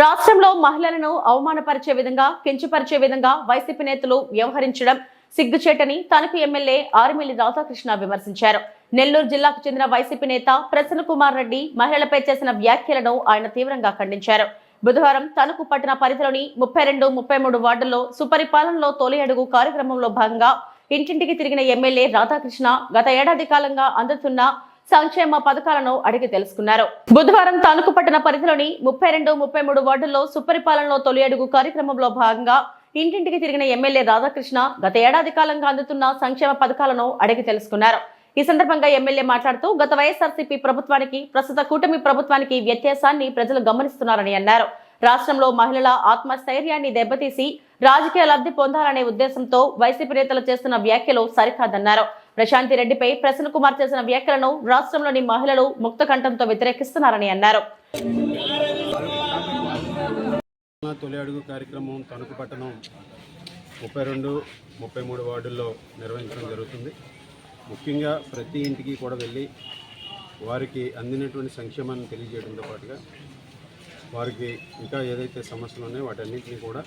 రాష్ట్రంలో మహిళలను అవమానపరిచే విధంగా కించపరిచే విధంగా వైసీపీ నేతలు వ్యవహరించడం సిగ్గుచేటని తనకు ఎమ్మెల్యే ఆర్మిల్లి రాధాకృష్ణ విమర్శించారు. నెల్లూరు జిల్లాకు చెందిన వైసీపీ నేత ప్రసన్న కుమార్ రెడ్డి మహిళలపై చేసిన వ్యాఖ్యలను ఆయన తీవ్రంగా ఖండించారు. బుధవారం తణుకు పట్టణ పరిధిలోని ముప్పై రెండు ముప్పై మూడు వార్డుల్లో సుపరిపాలనలో తొలి అడుగు కార్యక్రమంలో భాగంగా ఇంటింటికి తిరిగిన ఎమ్మెల్యే రాధాకృష్ణ గత ఏడాది కాలంగా అందుతున్న సంక్షేమ పథకాలను అడిగి తెలుసుకున్నారు. బుధవారం తణుకు పట్టణ పరిధిలోని ముప్పై రెండు ముప్పై మూడు వార్డుల్లో సుపరిపాలనలో తొలి అడుగు కార్యక్రమంలో భాగంగా ఇంటింటికి తిరిగిన ఎమ్మెల్యే రాధాకృష్ణ గత ఏడాది కాలంగా అందుతున్న సంక్షేమ పథకాలను అడిగి తెలుసుకున్నారు. ఈ సందర్భంగా ఎమ్మెల్యే మాట్లాడుతూ గత వైఎస్ఆర్సీపీ ప్రభుత్వానికి ప్రస్తుత కూటమి ప్రభుత్వానికి వ్యత్యాసాన్ని ప్రజలు గమనిస్తున్నారని అన్నారు. రాష్ట్రంలో మహిళల ఆత్మస్థైర్యాన్ని దెబ్బతీసి రాజకీయ లబ్ధి పొందాలనే ఉద్దేశంతో వైసీపీ నేతలు చేస్తున్న వ్యాఖ్యలు సరికాదన్నారు. ప్రశాంతి రెడ్డిపై ప్రసన్న కుమార్ చేసిన వ్యాఖ్యలను రాష్ట్రంలోని మహిళలు ముక్త కంఠంతో వ్యతిరేకిస్తున్నారని అన్నారు. తొలి అడుగు కార్యక్రమం తణుకు పట్టణం ముప్పై రెండు ముప్పై మూడు వార్డుల్లో నిర్వహించడం జరుగుతుంది. ముఖ్యంగా ప్రతి ఇంటికి కూడా వెళ్ళి వారికి అందినటువంటి సంక్షేమాన్ని తెలియజేయడంతో పాటుగా వారికి ఇంకా ఏదైతే సమస్యలు ఉన్నాయో వాటన్నింటినీ కూడా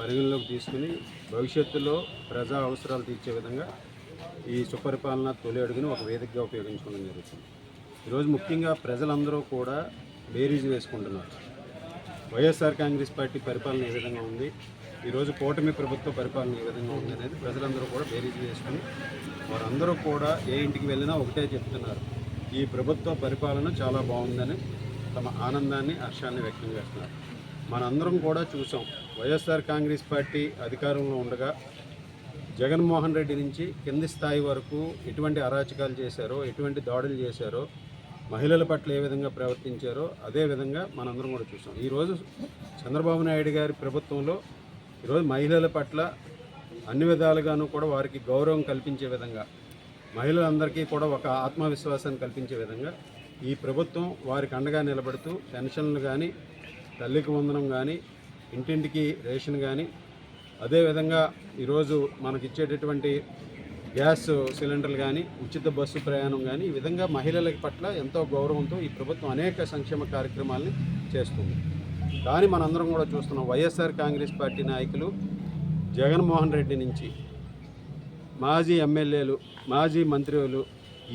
పరిగణలోకి తీసుకుని భవిష్యత్తులో ప్రజా అవసరాలు తీర్చే విధంగా ఈ సుపరిపాలన తొలి అడుగును ఒక వేదికగా ఉపయోగించుకోవడం జరుగుతుంది. ఈరోజు ముఖ్యంగా ప్రజలందరూ కూడా బేరీజ్ వేసుకుంటున్నారు. వైఎస్ఆర్ కాంగ్రెస్ పార్టీ పరిపాలన ఏ విధంగా ఉంది? ఈరోజు కూటమి ప్రభుత్వ పరిపాలన ఏ విధంగా ఉంది అనేది ప్రజలందరూ కూడా బేరీజ్ వేసుకుని వారందరూ కూడా ఏ ఇంటికి వెళ్ళినా ఒకటే చెప్తున్నారు. ఈ ప్రభుత్వ పరిపాలన చాలా బాగుందని తమ ఆనందాన్ని హర్షాన్ని వ్యక్తం చేస్తున్నారు. మనందరం కూడా చూసాం. వైఎస్ఆర్ కాంగ్రెస్ పార్టీ అధికారంలో ఉండగా జగన్మోహన్ రెడ్డి నుంచి కింది స్థాయి వరకు ఎటువంటి అరాచకాలు చేశారో ఎటువంటి దాడులు చేశారో మహిళల పట్ల ఏ విధంగా ప్రవర్తించారో అదే విధంగా మనందరం కూడా చూసాం. ఈరోజు చంద్రబాబు నాయుడు గారి ప్రభుత్వంలో ఈరోజు మహిళల పట్ల అన్ని విధాలుగాను కూడా వారికి గౌరవం కల్పించే విధంగా మహిళలందరికీ కూడా ఒక ఆత్మవిశ్వాసాన్ని కల్పించే విధంగా ఈ ప్రభుత్వం వారికి అండగా నిలబడుతూ పెన్షన్లు కానీ తల్లికి వందనం కానీ ఇంటింటికి రేషన్ కానీ అదేవిధంగా ఈరోజు మనకి ఇచ్చేటటువంటి గ్యాస్ సిలిండర్లు కానీ ఉచిత బస్సు ప్రయాణం కానీ ఈ విధంగా మహిళల పట్ల ఎంతో గౌరవంతో ఈ ప్రభుత్వం అనేక సంక్షేమ కార్యక్రమాల్ని చేస్తుంది. కానీ మనందరం కూడా చూస్తున్నాం. వైఎస్ఆర్ కాంగ్రెస్ పార్టీ నాయకులు జగన్మోహన్ రెడ్డి నుంచి మాజీ ఎమ్మెల్యేలు మాజీ మంత్రులు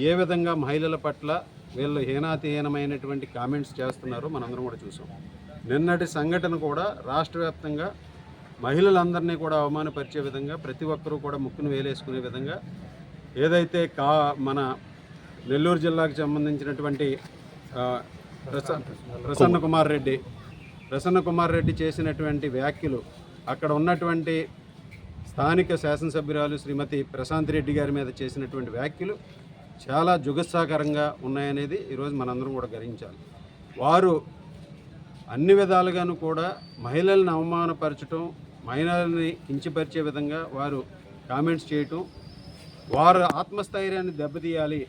ఏ విధంగా మహిళల పట్ల వీళ్ళు హీనాతిహీనమైనటువంటి కామెంట్స్ చేస్తున్నారో మనందరం కూడా చూసాం. నిన్నటి సంఘటన కూడా రాష్ట్ర వ్యాప్తంగా మహిళలందరినీ కూడా అవమానపరిచే విధంగా ప్రతి ఒక్కరూ కూడా ముక్కును వేలేసుకునే విధంగా ఏదైతే కా మన నెల్లూరు జిల్లాకు సంబంధించినటువంటి ప్రసన్న కుమార్ రెడ్డి ప్రసన్న కుమార్ రెడ్డి చేసినటువంటి వ్యాఖ్యలు అక్కడ ఉన్నటువంటి స్థానిక శాసనసభ్యురాలు శ్రీమతి ప్రశాంత్ రెడ్డి గారి మీద చేసినటువంటి వ్యాఖ్యలు చాలా జుగత్సాకరంగా ఉన్నాయనేది ఈరోజు మనందరం కూడా గ్రహించాలి వారు అన్ని విధాలుగాను కూడా మహిళలను అవమానపరచడం మహిళల్ని కించపరిచే విధంగా వారు కామెంట్స్ చేయటం వారు ఆత్మస్థైర్యాన్ని దెబ్బతీయాలి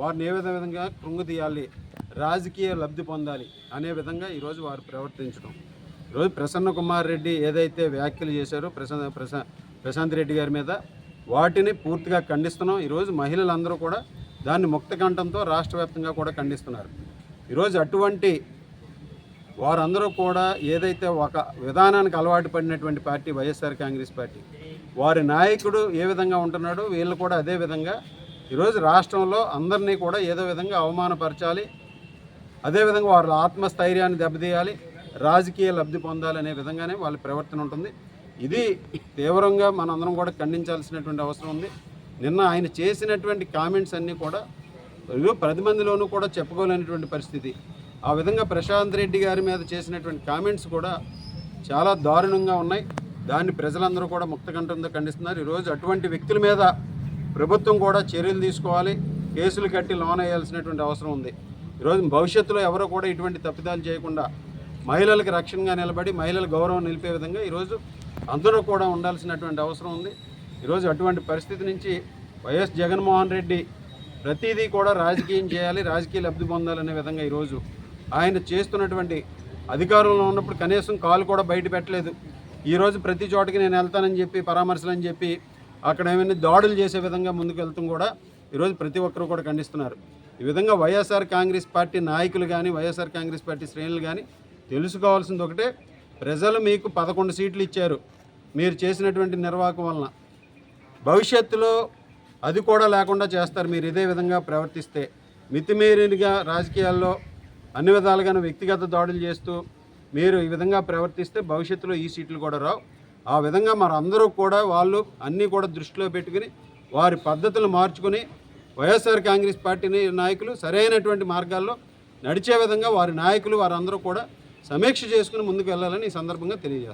వారిని ఏ విధంగా కృంగతీయాలి రాజకీయ లబ్ధి పొందాలి అనే విధంగా ఈరోజు వారు ప్రవర్తించడం ఈరోజు ప్రసన్న కుమార్ రెడ్డి ఏదైతే వ్యాఖ్యలు చేశారో ప్రశాంత్ ప్రశా ప్రశాంత్ రెడ్డి గారి మీద వాటిని పూర్తిగా ఖండిస్తున్నాం. ఈరోజు మహిళలందరూ కూడా దాన్ని ముక్త కంఠంతో రాష్ట్ర వ్యాప్తంగా కూడా ఖండిస్తున్నారు. ఈరోజు అటువంటి వారందరూ కూడా ఏదైతే ఒక విధానానికి అలవాటు పడినటువంటి పార్టీ వైఎస్ఆర్ కాంగ్రెస్ పార్టీ వారి నాయకుడు ఏ విధంగా ఉంటున్నాడో వీళ్ళు కూడా అదే విధంగా ఈరోజు రాష్ట్రంలో అందరినీ కూడా ఏదో విధంగా అవమానపరచాలి అదేవిధంగా వారి ఆత్మస్థైర్యాన్ని దెబ్బతీయాలి రాజకీయ లబ్ధి పొందాలనే విధంగానే వాళ్ళ ప్రవర్తన ఉంటుంది. ఇది తీవ్రంగా మనందరం కూడా ఖండించాల్సినటువంటి అవసరం ఉంది. నిన్న ఆయన చేసినటువంటి కామెంట్స్ అన్నీ కూడా ఇదిగో పది మందిలోనూ కూడా చెప్పుకోలేనటువంటి పరిస్థితి. ఆ విధంగా ప్రశాంత్ రెడ్డి గారి మీద చేసినటువంటి కామెంట్స్ కూడా చాలా దారుణంగా ఉన్నాయి. దాన్ని ప్రజలందరూ కూడా ముక్తకంఠంతో ఖండిస్తున్నారు. ఈరోజు అటువంటి వ్యక్తుల మీద ప్రభుత్వం కూడా చర్యలు తీసుకోవాలి. కేసులు కట్టి లోన్ వేయాల్సినటువంటి అవసరం ఉంది. ఈరోజు భవిష్యత్తులో ఎవరో కూడా ఇటువంటి తప్పిదాలు చేయకుండా మహిళలకు రక్షణగా నిలబడి మహిళల గౌరవం నిలిపే విధంగా ఈరోజు అందరూ కూడా ఉండాల్సినటువంటి అవసరం ఉంది. ఈరోజు అటువంటి పరిస్థితి నుంచి వైఎస్ జగన్మోహన్ రెడ్డి ప్రతిదీ కూడా రాజకీయం చేయాలి. రాజకీయ లబ్ధి పొందాలనే విధంగా ఈరోజు ఆయన చేస్తున్నటువంటి అధికారంలో ఉన్నప్పుడు కనీసం కాలు కూడా బయట పెట్టలేదు. ఈరోజు ప్రతి చోటకి నేను వెళ్తానని చెప్పి పరామర్శలు అని చెప్పి అక్కడ ఏమైనా దాడులు చేసే విధంగా ముందుకు వెళ్తాం కూడా ఈరోజు ప్రతి ఒక్కరు కూడా ఖండిస్తున్నారు. ఈ విధంగా వైఎస్ఆర్ కాంగ్రెస్ పార్టీ నాయకులు కానీ వైఎస్ఆర్ కాంగ్రెస్ పార్టీ శ్రేణులు కానీ తెలుసుకోవాల్సింది ఒకటే ప్రజలు మీకు పదకొండు సీట్లు ఇచ్చారు. మీరు చేసినటువంటి నిర్వాహకం వలన భవిష్యత్తులో అది కూడా లేకుండా చేస్తారు. మీరు ఇదే విధంగా ప్రవర్తిస్తే మితిమీరినిగా రాజకీయాల్లో అన్ని విధాలుగాను వ్యక్తిగత దాడులు చేస్తూ మీరు ఈ విధంగా ప్రవర్తిస్తే భవిష్యత్తులో ఈ సీట్లు కూడా రావు. ఆ విధంగా మరందరూ కూడా వాళ్ళు అన్నీ కూడా దృష్టిలో పెట్టుకుని వారి పద్ధతులు మార్చుకుని వైఎస్ఆర్ కాంగ్రెస్ పార్టీ నాయకులు సరైనటువంటి మార్గాల్లో నడిచే విధంగా వారి నాయకులు వారందరూ కూడా సమీక్ష చేసుకుని ముందుకు వెళ్ళాలని ఈ సందర్భంగా తెలియజేస్తారు